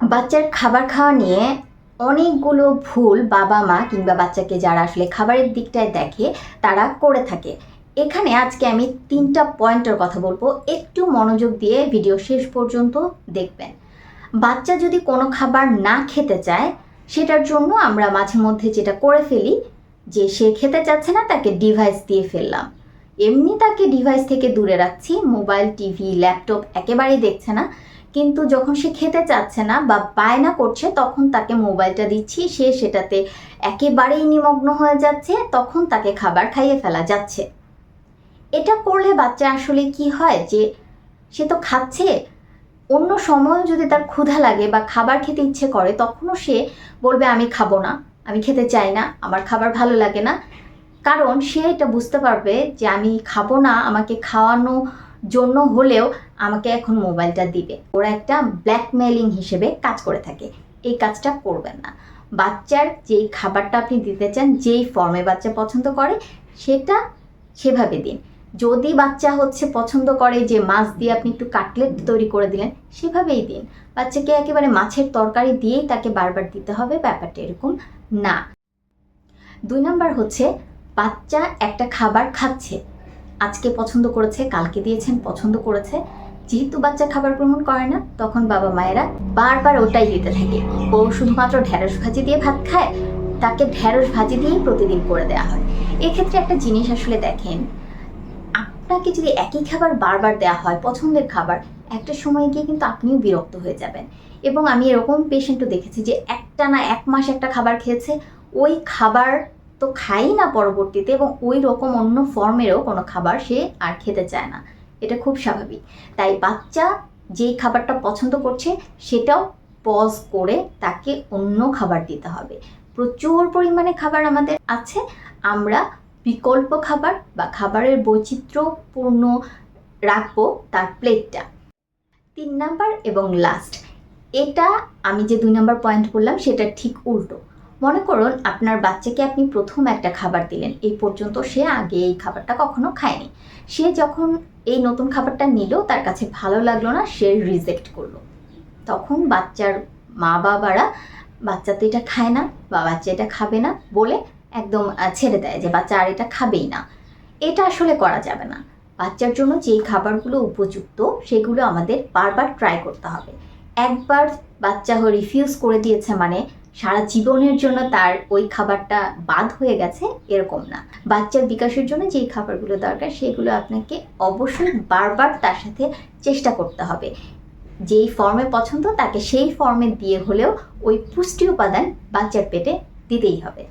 বাচ্চার খাবার খাওয়া নিয়ে অনেকগুলো ভুল বাবা মা কিংবা বাচ্চাকে যারা আসলে খাবারের দিকটায় দেখে, তারা করে থাকে। এখানে আজকে আমি তিনটা পয়েন্টের কথা বলব। একটু মনোযোগ দিয়ে ভিডিও শেষ পর্যন্ত দেখবেন। বাচ্চা যদি কোনো খাবার না খেতে চায়, সেটার জন্য আমরা মাঝে মধ্যে যেটা করে ফেলি, যে সে খেতে চাচ্ছে না, তাকে ডিভাইস দিয়ে ফেললাম। এমনি তাকে ডিভাইস থেকে দূরে রাখছি, মোবাইল, টিভি, ল্যাপটপ একেবারেই দেখছে না। কিন্তু যখন সে খেতে চাচ্ছে না বা বায়না করছে, তখন তাকে মোবাইলটা দিচ্ছি, সে সেটাতে একেবারেই নিমগ্ন হয়ে যাচ্ছে, তখন তাকে খাবার খাইয়ে ফেলা যাচ্ছে। এটা করলে বাচ্চা আসলে কি হয় যে, সে তো খাচ্ছে। অন্য সময়ও যদি তার ক্ষুধা লাগে বা খাবার খেতে ইচ্ছে করে, তখনও সে বলবে, আমি খাব না, আমি খেতে চাই না, আমার খাবার ভালো লাগে না। কারণ সে এটা বুঝতে পারবে যে, আমি খাব না, আমাকে খাওয়ানো জন্য হলেও আমাকে এখন মোবাইলটা দিবে। ওরা একটা ব্ল্যাকমেলিং হিসেবে কাজ করে থাকে। এই কাজটা করবেন না। বাচ্চার যেই খাবারটা আপনি দিতে চান, যেই ফর্মে বাচ্চা পছন্দ করে, সেটা সেভাবে দিন। যদি বাচ্চা হচ্ছে পছন্দ করে যে মাছ দিয়ে আপনি একটু কাটলেট তৈরি করে দিলেন, সেভাবেই দিন। বাচ্চাকে একেবারে মাছের তরকারি দিয়েই তাকে বারবার দিতে হবে, ব্যাপারটা এরকম না। দুই নাম্বার হচ্ছে, বাচ্চা একটা খাবার খাচ্ছে। আজকে পছন্দ করেছে, কালকে দিয়েছেন, পছন্দ করেছে। যেহেতু বাচ্চা খাবার গ্রহণ করে না, তখন বাবা মায়েরা বারবার ওটাই দিতে থাকে। ও শুধুমাত্র ঢ্যাঁড়স ভাজি দিয়ে ভাত খায়, তাকে ঢ্যাঁড়স ভাজি দিয়েই প্রতিদিন করে দেওয়া হয়। এক্ষেত্রে একটা জিনিস আসলে দেখেন, আপনাকে যদি একই খাবার বারবার দেওয়া হয়, পছন্দের খাবার, একটা সময় গিয়ে কিন্তু আপনিও বিরক্ত হয়ে যাবেন। এবং আমি এরকম পেশেন্টও দেখেছি যে একটা না এক মাস একটা খাবার খেয়েছে, ওই খাবার তো খাই না পরবর্তীতে এবং ওই রকম অন্য ফর্মেরও কোনো খাবার সে আর খেতে চায় না। এটা খুব স্বাভাবিক। তাই বাচ্চা যেই খাবারটা পছন্দ করছে, সেটাও পজ করে তাকে অন্য খাবার দিতে হবে। প্রচুর পরিমাণে খাবার আমাদের আছে। আমরা বিকল্প খাবার বা খাবারের বৈচিত্র্যপূর্ণ রাখব তার প্লেটটা। তিন নাম্বার এবং লাস্ট এটা আমি যে দুই নাম্বার পয়েন্ট বললাম, সেটা ঠিক উল্টো। মনে করুন, আপনার বাচ্চাকে আপনি প্রথম একটা খাবার দিলেন। এই পর্যন্ত সে আগে এই খাবারটা কখনো খায়নি। সে যখন এই নতুন খাবারটা নিল, তার কাছে ভালো লাগল না, সে রিজেক্ট করল। তখন বাচ্চার মা বাবারা বাচ্চা তো এটা খায় না, বা বাচ্চা এটা খাবে না বলে একদম ছেড়ে দেয় যে, বাচ্চা আর এটা খাবেই না। এটা আসলে করা যাবে না। বাচ্চার জন্য যেই খাবারগুলো উপযুক্ত, সেগুলো আমাদের বারবার ট্রাই করতে হবে। একবার বাচ্চা রিফিউজ করে দিয়েছে মানে সারা জীবনের জন্য তার ওই খাবারটা বাদ হয়ে গেছে, এরকম না। বাচ্চার বিকাশের জন্য যেই খাবারগুলো দরকার, সেগুলো আপনাকে অবশ্যই বারবার তার সাথে চেষ্টা করতে হবে। যেই ফর্মে পছন্দ, তাকে সেই ফর্মে দিয়ে হলেও ওই পুষ্টি উপাদান বাচ্চার পেটে দিতেই হবে।